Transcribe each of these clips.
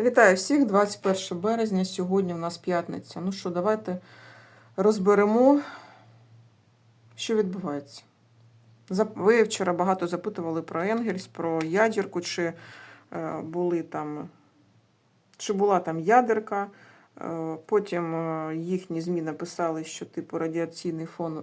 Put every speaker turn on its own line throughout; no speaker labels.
Вітаю всіх, 21 березня. Сьогодні в нас п'ятниця. Ну що, давайте розберемо, що відбувається. Ви вчора багато запитували про Енгельс, про ядерку, чи е, були там, чи була там ядерка. Е, Потім е, їхні ЗМІ написали, що типу радіаційний фон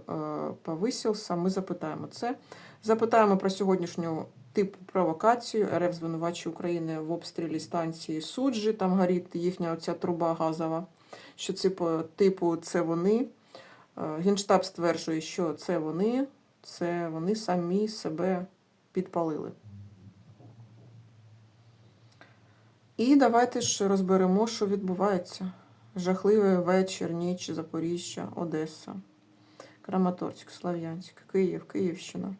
повисився. Ми запитаємо це. Запитаємо про сьогоднішню типу провокацію. РФ звинувачує Україну в обстрілі станції Суджі. Там горить їхня оця труба газова. Що це типу це вони. Е, Генштаб стверджує, що це вони, це вони самі себе підпалили. І давайте ж розберемо, що відбувається. Жахливий вечір, ніч, Запоріжжя, Одеса, Краматорськ, Слов'янськ, Київ, Київщина.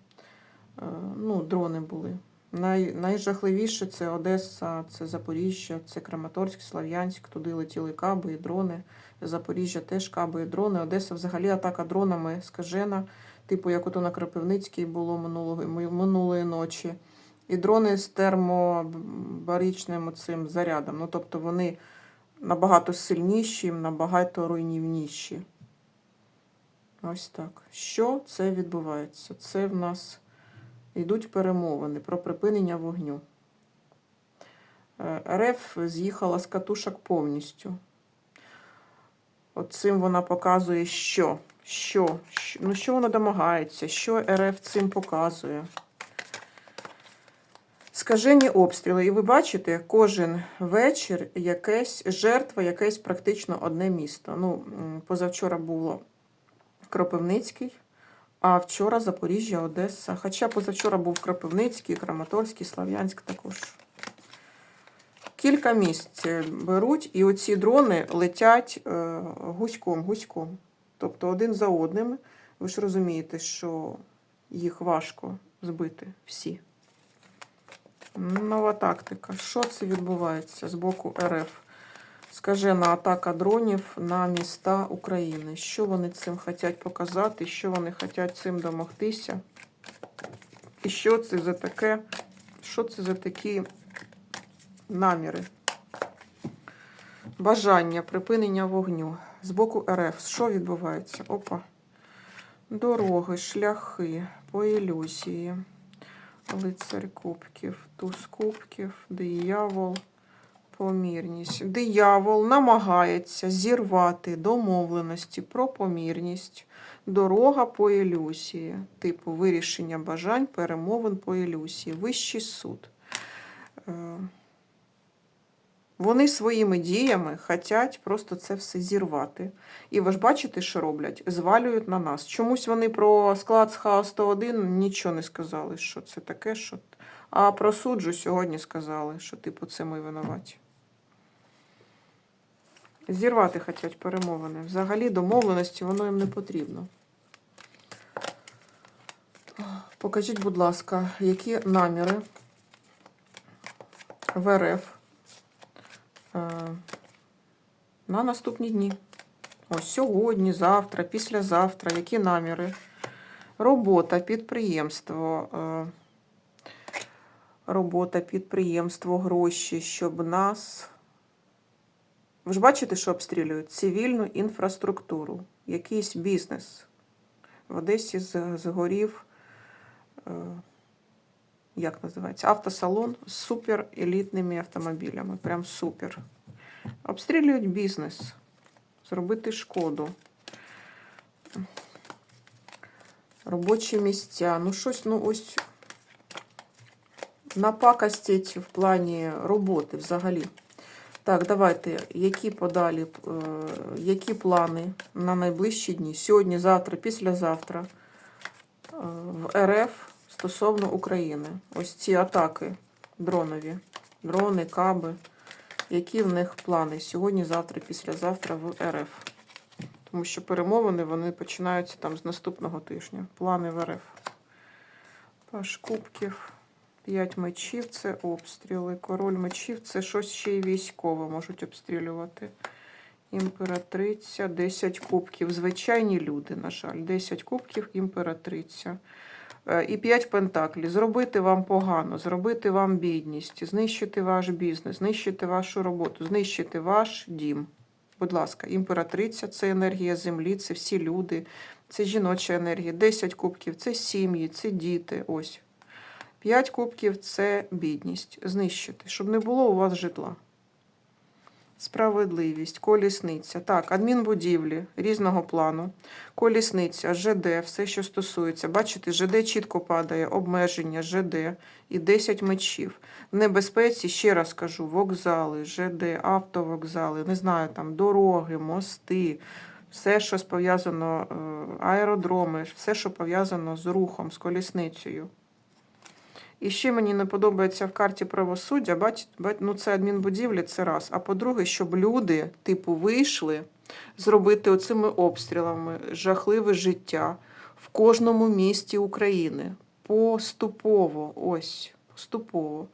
Е, Ну, дрони були. Най, найжахливіше це Одеса, це Запоріжжя, це Краматорськ, Слов'янськ. Туди летіли каби і дрони. Запоріжжя теж каби і дрони. Одеса взагалі атака дронами скажена, типу як ото на Кропивницькій було минулого, минулої ночі. І дрони з термобаричним цим зарядом. Ну, тобто вони набагато сильніші, набагато руйнівніші. Ось так. Що це відбувається? Це в нас йдуть перемовини про припинення вогню. Е, РФ з'їхала з катушок повністю. От цим вона показує, що. Що? Ну, що вона домагається? Що РФ цим показує? Скажені обстріли. І ви бачите, кожен вечір якесь жертва, якесь практично одне місто. Ну, позавчора було Кропивницький, а вчора Запоріжжя, Одеса. Хоча позавчора був Кропивницький, Краматорський, Слав'янськ також. Кілька місць беруть, і оці дрони летять е, гуськом, гуськом. Тобто один за одним. Ви ж розумієте, що їх важко збити всі. Нова тактика. Що це відбувається з боку РФ? Скажена атака дронів на міста України. Що вони цим хочуть показати, що вони хочуть цим домогтися? І що це за таке? Що це за такі наміри? Бажання припинення вогню з боку РФ. Що відбувається? Опа. Дороги, шляхи, по ілюзії. Лицар кубків, туз кубків, диявол, помірність. Диявол намагається зірвати домовленості про помірність, дорога по ілюзії, типу вирішення бажань, перемовин по ілюзії, вищий суд. Е, Вони своїми діями хочуть просто це все зірвати. І ви ж бачите, що роблять? Звалюють на нас. Чомусь вони про склад з ХА-101 нічого не сказали, що це таке. Що... А про суджу сьогодні сказали, що типу це ми винуваті. Зірвати хочуть перемовини. Взагалі домовленості воно їм не потрібно. Покажіть, будь ласка, які наміри в РФ е, на наступні дні. Ось сьогодні, завтра, післязавтра, які наміри. Робота, підприємство. е, Робота, підприємство, гроші, щоб нас. Ви ж бачите, що обстрілюють? Цивільну інфраструктуру, якийсь бізнес. В Одесі згорів, е, як називається, автосалон з супер елітними автомобілями. Прям супер. Обстрілюють бізнес зробити шкоду. Робочі місця. Ну, щось, ну ось напакостять в плані роботи взагалі. Так, давайте, які подалі, е, які плани на найближчі дні? Сьогодні, завтра, післязавтра е, в РФ стосовно України. Ось ці атаки дронові, дрони, каби. Які в них плани сьогодні, завтра, післязавтра в РФ? Тому що перемовини вони починаються там з наступного тижня. Плани в РФ. Паш кубків, п'ять мечів це обстріли. Король мечів це щось ще й військове можуть обстрілювати. Імператриця, 10 кубків. Звичайні люди, на жаль. 10 кубків, імператриця. Е, І п'ять пентаклів. Зробити вам погано, зробити вам бідність, знищити ваш бізнес, знищити вашу роботу, знищити ваш дім. Будь ласка, імператриця це енергія землі, це всі люди, це жіноча енергія. 10 кубків це сім'ї, це діти. Ось. 5 кубків це бідність. Знищити, щоб не було у вас житла. Справедливість, колісниця. Так, адмінбудівлі різного плану, колісниця, ЖД, все, що стосується. Бачите, ЖД чітко падає, обмеження, ЖД і 10 мечів. В небезпеці, ще раз кажу, вокзали, ЖД, автовокзали, не знаю, там дороги, мости, все, що пов'язано, е, аеродроми, все, що пов'язано з рухом, з колісницею. І ще мені не подобається в карті правосуддя, бач, ну це адмінбудівлі, це раз. А по-друге, щоб люди, типу, вийшли зробити оцими обстрілами жахливе життя в кожному місті України. Поступово, ось, поступово.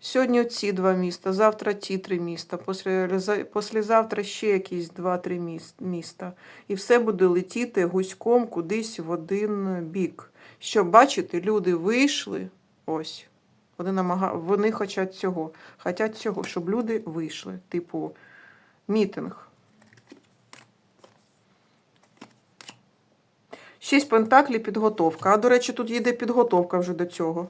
Сьогодні ці два міста, завтра ті три міста, після- ще якісь два-три міста. І все буде летіти гуськом кудись в один бік. Щоб, бачите, люди вийшли. Ось. Вони намага... вони хочуть цього. Хотять цього, щоб люди вийшли. Типу, мітинг. Шість пентаклів підготовка. А, до речі, тут йде підготовка вже до цього.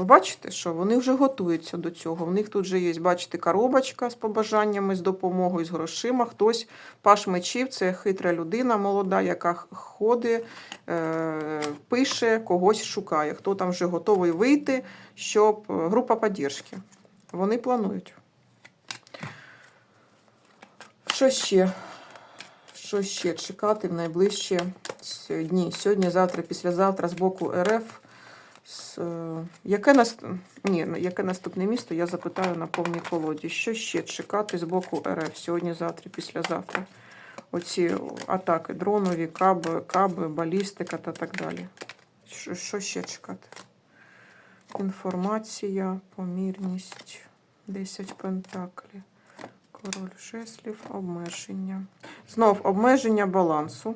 Ви бачите, що вони вже готуються до цього. В них тут вже є, бачите, коробочка з побажаннями, з допомогою, з грошима. Хтось паш мечів, це хитра людина молода, яка ходить, е, пише, когось шукає. Хто там вже готовий вийти, щоб е, група підтримки. Вони планують. Що ще? Що ще чекати в найближчі дні? Сьогодні, завтра, післязавтра з боку РФ. Е, яке, нас... Ні, ну, яке наступне місто? Я запитаю на повній колоді. Що ще чекати з боку РФ сьогодні, завтра, післязавтра? Оці атаки, дронові, каби, каби, балістика та так далі. Що, що ще чекати? Інформація, помірність, 10 пентаклів, король жеслів, обмеження. Знов обмеження балансу.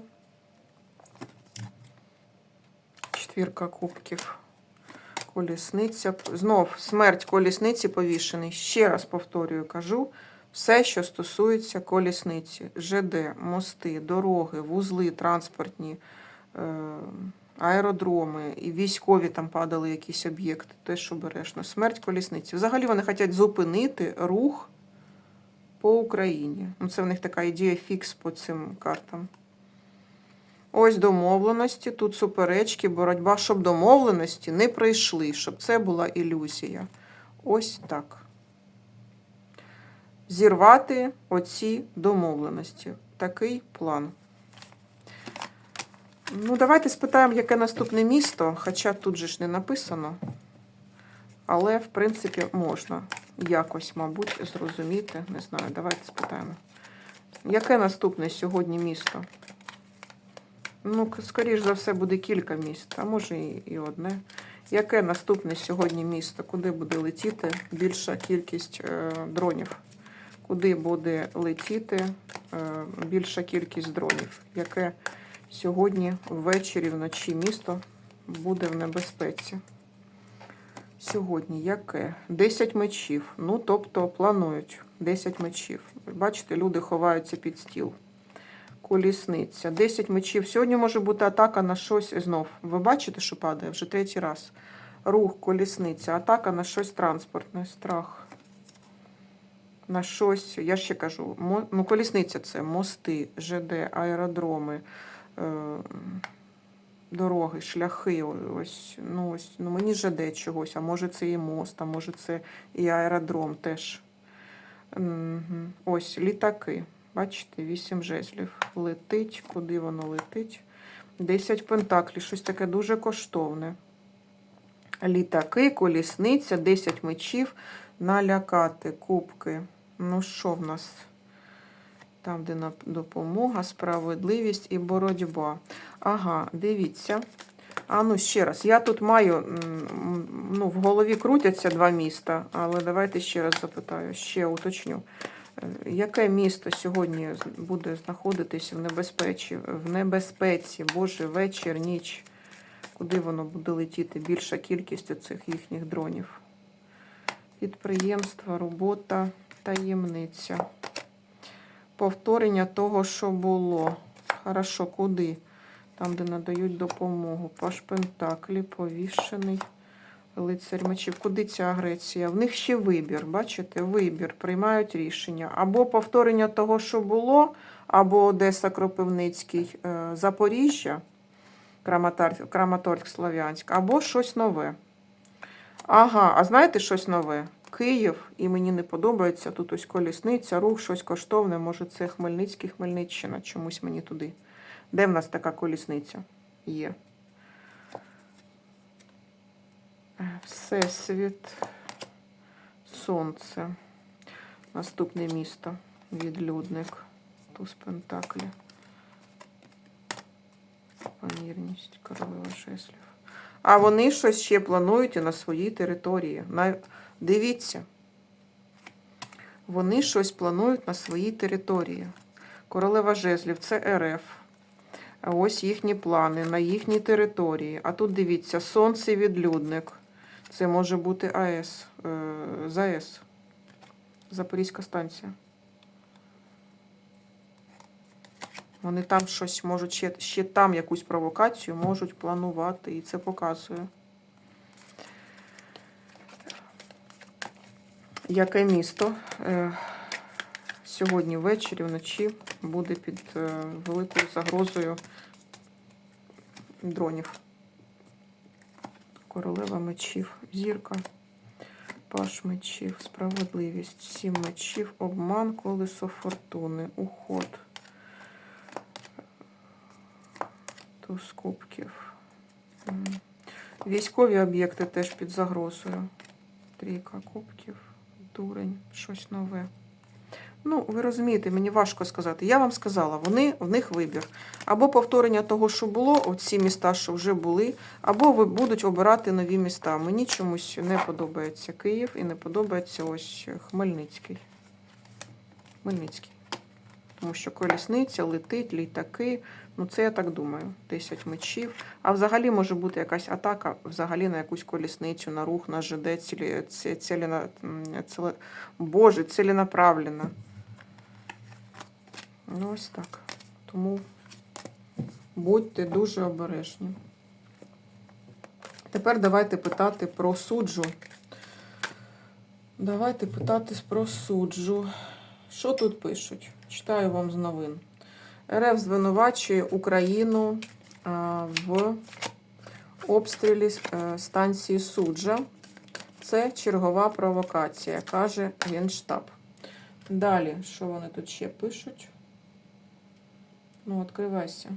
Четвірка кубків. Колісниця. Знов смерть колісниці повішений. Ще раз повторюю, кажу. Все, що стосується колісниці, ЖД, мости, дороги, вузли транспортні, е, аеродроми і військові там падали якісь об'єкти, те, що бережно. Смерть колісниці. Взагалі вони хочуть зупинити рух по Україні. Ну, це в них така ідея фікс по цим картам. Ось домовленості, тут суперечки, боротьба, щоб домовленості не прийшли, щоб це була ілюзія. Ось так. Зірвати оці домовленості. Такий план. Ну, давайте спитаємо, яке наступне місто, хоча тут же ж не написано. Але, в принципі, можна якось, мабуть, зрозуміти. Не знаю, давайте спитаємо. Яке наступне сьогодні місто? Ну, скоріш за все, буде кілька міст, а може і, і одне. Яке наступне сьогодні місто? Куди буде летіти більша кількість е, дронів? Куди буде летіти е, більша кількість дронів? Яке сьогодні ввечері, вночі місто буде в небезпеці? Сьогодні яке? 10 мечів. Ну, тобто планують 10 мечів. Бачите, люди ховаються під стіл. Колісниця. 10 мечів. Сьогодні може бути атака на щось знов. Ви бачите, що падає вже третій раз. Рух, колісниця, атака на щось транспортне, страх. На щось, я ще кажу, ну, колісниця це мости, ЖД, аеродроми, е, дороги, шляхи. Ось, ну, ось, ну, мені ЖД чогось, а може це і мост, а може це і аеродром теж. Ось літаки. Бачите, вісім жезлів. Летить, куди воно летить? Десять пентаклів, щось таке дуже коштовне. Літаки, колісниця, 10 мечів, налякати, кубки. Ну що в нас? Там, де допомога, справедливість і боротьба. Ага, дивіться. А ну ще раз. Я тут маю, ну, в голові крутяться два міста, але давайте ще раз запитаю, ще уточню. Яке місто сьогодні буде знаходитися в небезпеці, в небезпеці, Боже, вечір, ніч? Куди воно буде летіти? Більша кількість оцих їхніх дронів. Підприємство, робота, таємниця. Повторення того, що було. Хорошо, куди? Там, де надають допомогу. Паш Пентаклі, повішений. Лицарь мечів. Куди ця агресія? В них ще вибір, бачите? Вибір, приймають рішення. Або повторення того, що було, або Одеса Кропивницький, е, Запоріжжя, Краматорськ, Слов'янськ, або щось нове. Ага, а знаєте щось нове? Київ, і мені не подобається. Тут ось колісниця, рух, щось коштовне. Може, це Хмельницький, Хмельниччина. Чомусь мені туди. Де в нас така колісниця? Є. Е, Всесвіт, Сонце. Наступне місто. Відлюдник. Туз Пентаклі. Помірність, королева жеслів. А вони щось ще планують на своїй території. На... Дивіться. Вони щось планують на своїй території. Королева жезлів це РФ. Ось їхні плани на їхній території. А тут дивіться, сонце відлюдник. Це може бути АЕС. ЗАЕС. Запорізька станція. Вони там щось можуть ще, ще там якусь провокацію можуть планувати, і це показує. Яке місто е, сьогодні ввечері, вночі буде під е, великою загрозою дронів? Королева мечів, зірка, паш мечів, справедливість, сім мечів, обман, колесо фортуни, уход. Туз кубків. Військові об'єкти теж під загрозою. Трійка кубків, дурень, щось нове. Ну, ви розумієте, мені важко сказати. Я вам сказала, вони, в них вибір. Або повторення того, що було, оці міста, що вже були, або ви будуть обирати нові міста. Мені чомусь не подобається Київ і не подобається ось Хмельницький. Хмельницький. Тому що колісниця, летить, літаки. Ну, це я так думаю. 10 мечів. А взагалі може бути якась атака взагалі на якусь колісницю, на рух, на ЖД, цілі, ці- ціліна, м, ціле, Боже, ціленаправлена. Ну, ось так. Тому будьте дуже обережні. Тепер давайте питати про суджу. Давайте питати про суджу. Що тут пишуть? Читаю вам з новин. РФ звинувачує Україну в обстрілі е, станції суджа. Це чергова провокація, каже Генштаб. Далі, що вони тут ще пишуть? Ну, відкривайся.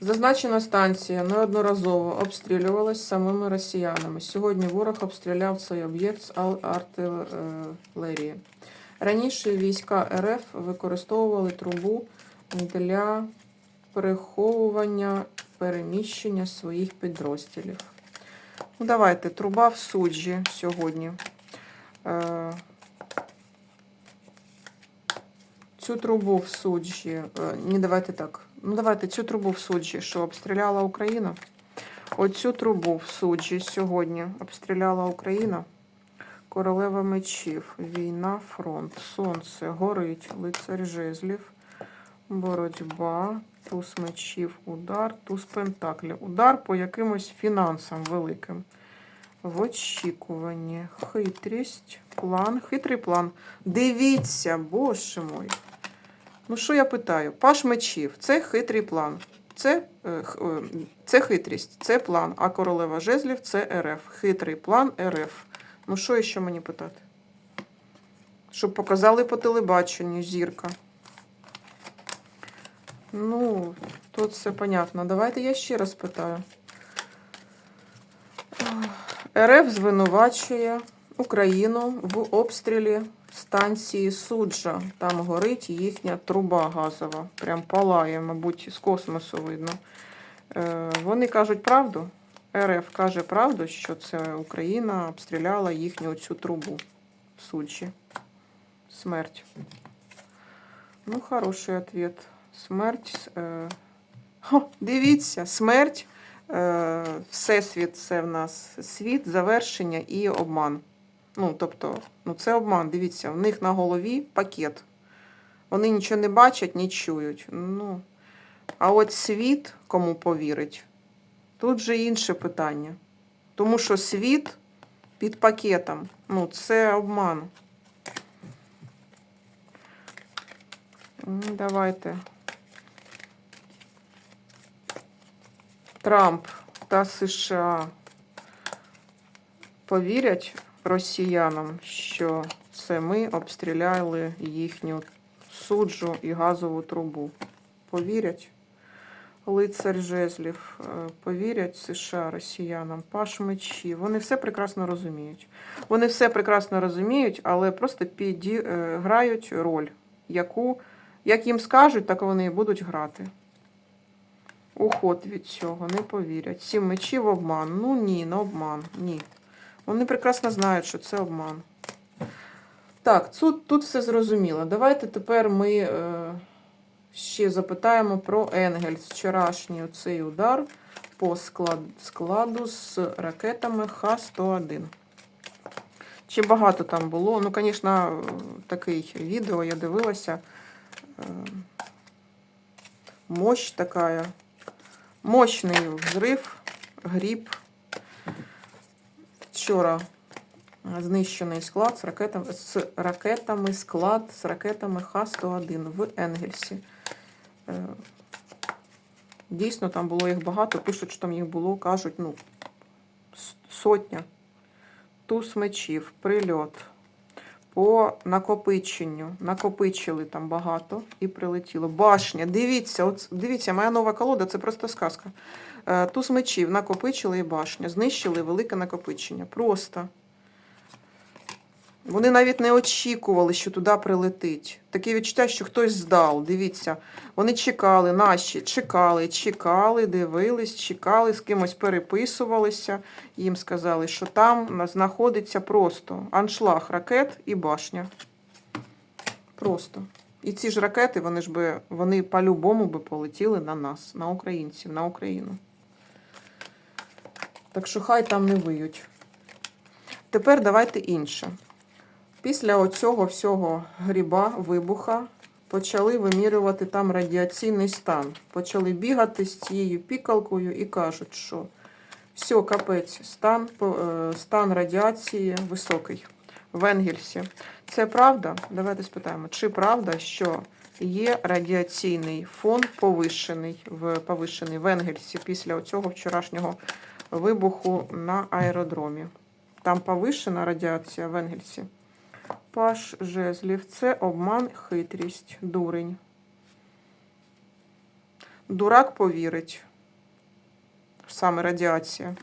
Зазначена станція неодноразово обстрілювалась самими росіянами. Сьогодні ворог обстріляв цей об'єкт з артилерії. Раніше війська РФ використовували трубу для переховування переміщення своїх підрозділів. Ну, давайте, труба в суджі сьогодні. Е, Цю трубу в суджі. е, Ні, давайте так. Ну, давайте цю трубу в суджі, що обстріляла Україна. Оцю трубу в суджі сьогодні обстріляла Україна. Королева мечів, війна, фронт, сонце, горить, лицар жезлів, боротьба, туз мечів, удар, туз пентаклів. Удар по якимось фінансам великим. В очікуванні, хитрість, план, хитрий план. Дивіться, боже мой. Ну, що я питаю? Паш мечів, це хитрий план. Це, е, е, це хитрість, це план. А королева жезлів це РФ. Хитрий план РФ. Ну, що ще мені питати? Щоб показали по телебаченню зірка. Ну, тут все понятно. Давайте я ще раз питаю. РФ звинувачує Україну в обстрілі станції Суджа. Там горить їхня труба газова. Прям палає, мабуть, з космосу видно. Е, Вони кажуть правду. РФ каже правду, що це Україна обстріляла їхню цю трубу Суджі. Смерть. Ну, хороший ответ. Смерть. Е, Хо, дивіться, смерть, е, всесвіт це в нас світ, завершення і обман. Ну, тобто, ну це обман. Дивіться, в них на голові пакет. Вони нічого не бачать, не чують. Ну, а от світ, кому повірить, тут же інше питання. Тому що світ під пакетом. Ну, це обман. Давайте. Трамп та США повірять росіянам, що це ми обстріляли їхню суджу і газову трубу. Повірять? Лицар жезлів, е, повірять США росіянам, паш мечі. Вони все прекрасно розуміють. Вони все прекрасно розуміють, але просто піді... е, грають роль, яку, як їм скажуть, так вони і будуть грати. Уход від цього, не повірять. Сім мечів обман. Ну ні, не обман. Ні. Вони прекрасно знають, що це обман. Так, тут, тут все зрозуміло. Давайте тепер ми е, ще запитаємо про Енгельс. Вчорашній оцей удар по склад, складу з ракетами Х-101. Чи багато там було? Ну, звісно, таке відео я дивилася. Е, мощь така. Мощний взрив, гріб. Вчора знищений склад з ракетами, з ракетами, склад з ракетами Х-101 в Енгельсі. Е, Дійсно, там було їх багато. Пишуть, що там їх було, кажуть, ну, сотня. Туз мечів, прильот. По накопиченню. Накопичили там багато і прилетіло. Башня. Дивіться, от, дивіться, моя нова колода це просто сказка. Е, Туз мечів накопичили і башня. Знищили велике накопичення. Просто. Вони навіть не очікували, що туди прилетить. Таке відчуття, що хтось здав. Дивіться, вони чекали, наші чекали, чекали, дивились, чекали, з кимось переписувалися. Їм сказали, що там знаходиться просто аншлаг ракет і башня. Просто. І ці ж ракети, вони ж би, вони по-любому би полетіли на нас, на українців, на Україну. Так що хай там не виють. Тепер давайте інше. Після оцього всього гріба, вибуха, почали вимірювати там радіаційний стан. Почали бігати з цією пікалкою і кажуть, що все, капець, стан, е, стан радіації високий в Енгельсі. Це правда? Давайте спитаємо, чи правда, що є радіаційний фон повищений в, повищений в Енгельсі після цього вчорашнього вибуху на аеродромі? Там повищена радіація в Енгельсі. Паш жезлів це обман, хитрість, дурень. Дурак повірить. Саме радіація.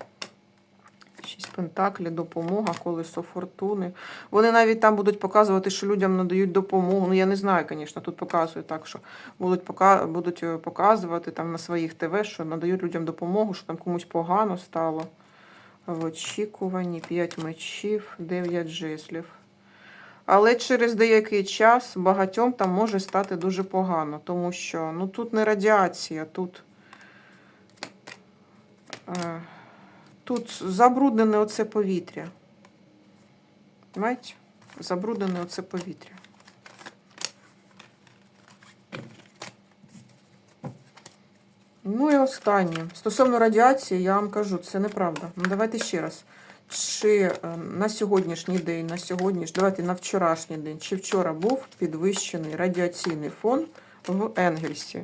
Шість пентаклі, допомога, колесо фортуни. Вони навіть там будуть показувати, що людям надають допомогу. Ну, я не знаю, звісно, тут показують так, що будуть, е, показувати там на своїх ТВ, що надають людям допомогу, що там комусь погано стало. В очікуванні 5 мечів, 9 жезлів. Але через деякий час багатьом там може стати дуже погано, тому що ну, тут не радіація, тут, е, тут забруднене оце повітря. Знаєте? Забруднене оце повітря. Ну і останнє. Стосовно радіації, я вам кажу, це неправда. Ну, давайте ще раз. Чи е, на сьогоднішній день, на сьогоднішній, давайте на вчорашній день, чи вчора був підвищений радіаційний фон в Енгельсі?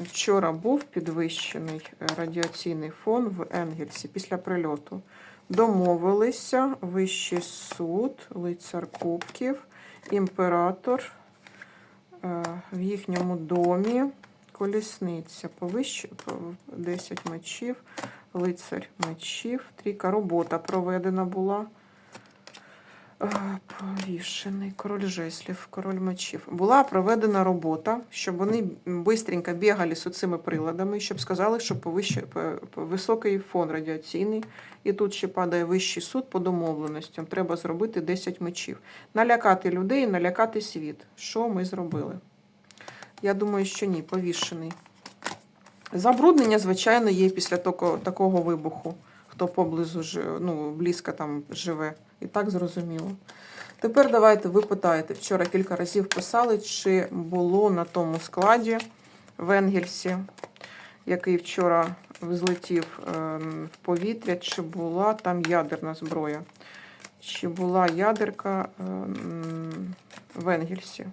Вчора був підвищений е, радіаційний фон в Енгельсі після прильоту. Домовилися Вищий суд, лицар Кубків, імператор е, в їхньому домі, колісниця, повище, 10 мечів, лицар мечів, трійка робота проведена була. Е, Повішений, король жеслів, король мечів. Була проведена робота, щоб вони бистренько бігали з цими приладами, щоб сказали, що повище, по- по- високий фон радіаційний. І тут ще падає вищий суд по домовленостям. Треба зробити 10 мечів. Налякати людей, налякати світ. Що ми зробили? Я думаю, що ні, повішений. Забруднення, звичайно, є після такого, такого вибуху, хто поблизу ну, близько там живе. І так зрозуміло. Тепер давайте ви питаєте. Вчора кілька разів писали, чи було на тому складі в Енгельсі, який вчора взлетів ем, в повітря, чи була там ядерна зброя. Чи була ядерка ем, в Енгельсі?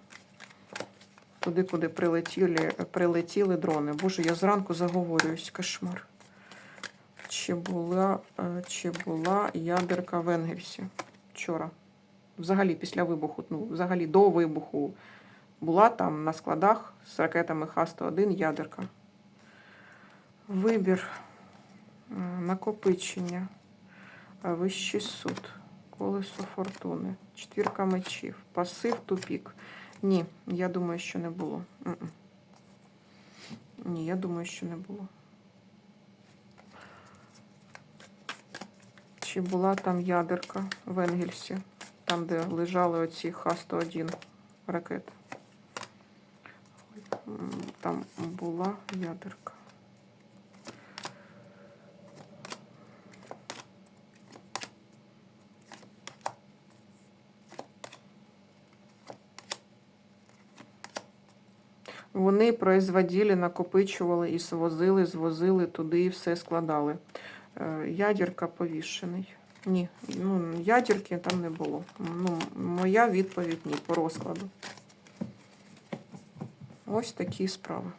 Туди, куди прилетіли, прилетіли дрони. Боже, я зранку заговорююсь, кошмар. Чи була, е, чи була ядерка в Енгельсі вчора? Взагалі, після вибуху, ну, взагалі до вибуху була там на складах з ракетами Х-101 ядерка. Вибір, е, накопичення, вищий суд, колесо фортуни, четвірка мечів, пасив, тупік. Ні, я думаю, що не було. Ні, я думаю, що не було. Чи була там ядерка в Енгельсі, там, де лежали оці Х-101 ракети? Там була ядерка. Вони производили, накопичували і свозили, звозили туди і все складали. Ядірка Ядерка повішений. Ні, ну, ядерки там не було. Ну, моя відповідь ні по розкладу. Ось такі справи.